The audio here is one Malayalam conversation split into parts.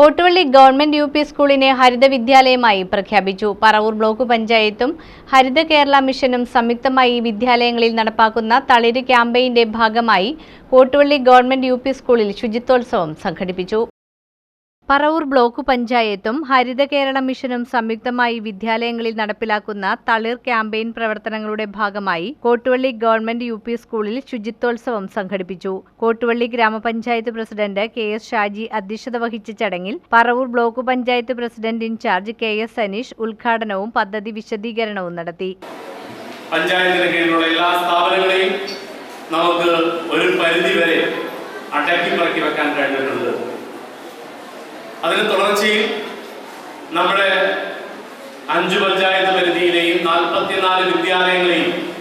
കോട്ടുവള്ളി ഗവൺമെന്റ് യു പി സ്കൂളിനെ ഹരിത വിദ്യാലയമായി പ്രഖ്യാപിച്ചു. പറവൂർ ബ്ലോക്ക് പഞ്ചായത്തും ഹരിത കേരള മിഷനും സംയുക്തമായി വിദ്യാലയങ്ങളിൽ നടപ്പാക്കുന്ന തളിര് ക്യാമ്പയിന്റെ ഭാഗമായി കോട്ടുവള്ളി ഗവൺമെന്റ് യു സ്കൂളിൽ ശുചിത്വോത്സവം സംഘടിപ്പിച്ചു. പറവൂർ ബ്ലോക്ക് പഞ്ചായത്തും ഹരിത കേരള മിഷനും സംയുക്തമായി വിദ്യാലയങ്ങളിൽ നടപ്പിലാക്കുന്ന തളിർ ക്യാമ്പയിൻ പ്രവർത്തനങ്ങളുടെ ഭാഗമായി കോട്ടുവള്ളി ഗവൺമെന്റ് യു സ്കൂളിൽ ശുചിത്വോത്സവം സംഘടിപ്പിച്ചു. കോട്ടുവള്ളി ഗ്രാമപഞ്ചായത്ത് പ്രസിഡന്റ് കെ എസ് ഷാജി അധ്യക്ഷത വഹിച്ച ചടങ്ങിൽ Paravur block panchayat president in charge K S Aneesh ഉദ്ഘാടനവും പദ്ധതി വിശദീകരണവും നടത്തി. എല്ലാ നമുക്ക് ഒരു പരിധി വരെ അടക്കി പറക്കി വെക്കാൻ കഴിഞ്ഞിട്ടുണ്ട് അതിന് തുടർച്ചയിൽ നമ്മുടെ അഞ്ചു പഞ്ചായത്ത് പരിധിയിലെയും നാൽപ്പത്തിനാല് വിദ്യാലയങ്ങളെയും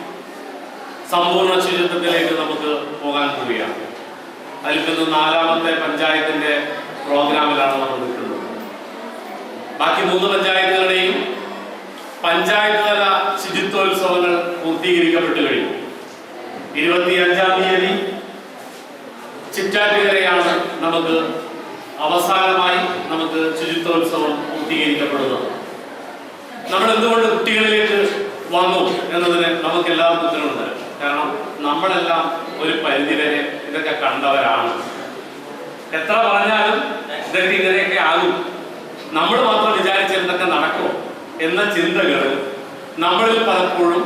സമ്പൂർണ ശുചിത്വത്തിലേക്ക് നമുക്ക് പോകാൻ പോവുകയാണ്. അതിൽക്കുന്ന നാലാമത്തെ പഞ്ചായത്തിന്റെ പ്രോഗ്രാമിലാണ് നമ്മൾ നിൽക്കുന്നത്. ബാക്കി മൂന്ന് പഞ്ചായത്തുകളുടെയും പഞ്ചായത്ത് തല ശുചിത്വോത്സവങ്ങൾ പൂർത്തീകരിക്കപ്പെട്ടു കഴിഞ്ഞു. ഇരുപത്തിയഞ്ചാം തീയതി ചിറ്റാറ്റുകരയാണ് നമുക്ക് അവസാനമായി നമുക്ക് ശുചിത്വോത്സവം പൂർത്തീകരിക്കപ്പെടുന്നത് നമ്മൾ എന്തുകൊണ്ട് കുട്ടികളിലേക്ക് വന്നു എന്നതിന് നമുക്ക് എല്ലാവർക്കും ഉത്തരവുണ്ട് കാരണം നമ്മളെല്ലാം ഒരു പരിധിവരെ ഇതൊക്കെ കണ്ടവരാണ്. എത്ര പറഞ്ഞാലും ഇതൊക്കെ ഇങ്ങനെയൊക്കെ ആകും. നമ്മൾ മാത്രം വിചാരിച്ച് എന്തൊക്കെ നടക്കുമോ എന്ന ചിന്തകൾ നമ്മളിൽ പലപ്പോഴും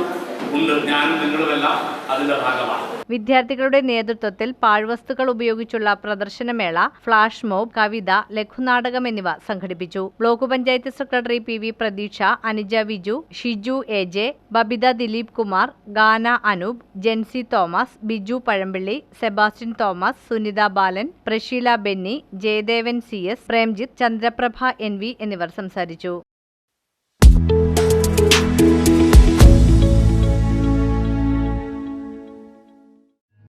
അതിന്റെ ഭാഗമാണ്. വിദ്യാർത്ഥികളുടെ നേതൃത്വത്തിൽ പാഴ്വസ്തുക്കൾ ഉപയോഗിച്ചുള്ള പ്രദർശനമേള ഫ്ലാഷ് മോബ് കവിത ലഘുനാടകം എന്നിവ സംഘടിപ്പിച്ചു. Block panchayat secretary P V Prateeksha Anuja Viju Shiju A J Babitha Dileep Kumar Gana Anoop Jency Thomas Biju Pazhampilly Sebastian Thomas Sunitha Balan Prasheela Benny Jayadevan C S Premjith Chandraprabha N V എന്നിവർ സംസാരിച്ചു.